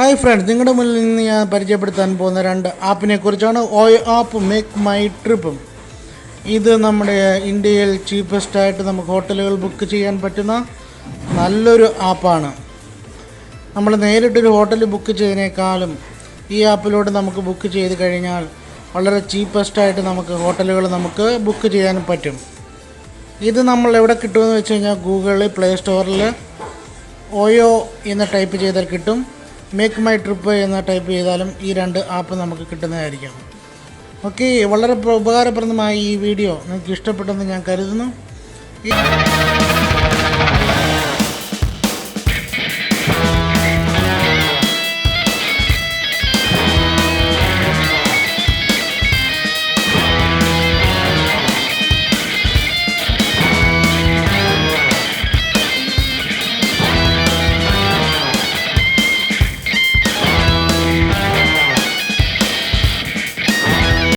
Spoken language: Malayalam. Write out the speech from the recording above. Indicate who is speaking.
Speaker 1: ഹായ് ഫ്രണ്ട്സ് നിങ്ങളുടെ മുന്നിൽ നിന്ന് ഞാൻ പരിചയപ്പെടുത്താൻ പോകുന്ന രണ്ട് ആപ്പിനെ കുറിച്ചാണ് ഓയോ ആപ്പ് മേക്ക് മൈ ട്രിപ്പും ഇത് നമ്മുടെ ഇന്ത്യയിൽ ചീപ്പസ്റ്റ് ആയിട്ട് നമുക്ക് ഹോട്ടലുകൾ ബുക്ക് ചെയ്യാൻ പറ്റുന്ന നല്ലൊരു ആപ്പാണ്. നമ്മൾ നേരിട്ടൊരു ഹോട്ടൽ ബുക്ക് ചെയ്തതിനേക്കാളും ഈ ആപ്പിലൂടെ നമുക്ക് ബുക്ക് ചെയ്ത് കഴിഞ്ഞാൽ വളരെ ചീപ്പസ്റ്റ് ആയിട്ട് നമുക്ക് ഹോട്ടലുകൾ നമുക്ക് ബുക്ക് ചെയ്യാൻ പറ്റും. ഇത് നമ്മൾ എവിടെ കിട്ടുമെന്ന് വെച്ച് കഴിഞ്ഞാൽ ഗൂഗിളിൽ പ്ലേ സ്റ്റോറിൽ ഓയോ എന്ന് ടൈപ്പ് ചെയ്താൽ കിട്ടും. മേക്ക് മൈ ട്രിപ്പ് എന്ന് ടൈപ്പ് ചെയ്താലും ഈ രണ്ട് ആപ്പ് നമുക്ക് കിട്ടുന്നതായിരിക്കും. ഓക്കെ വളരെ പ്ര- ഉപകാരപ്രദമായ ഈ വീഡിയോ നിങ്ങൾക്ക് ഇഷ്ടപ്പെട്ടെന്ന് ഞാൻ കരുതുന്നു.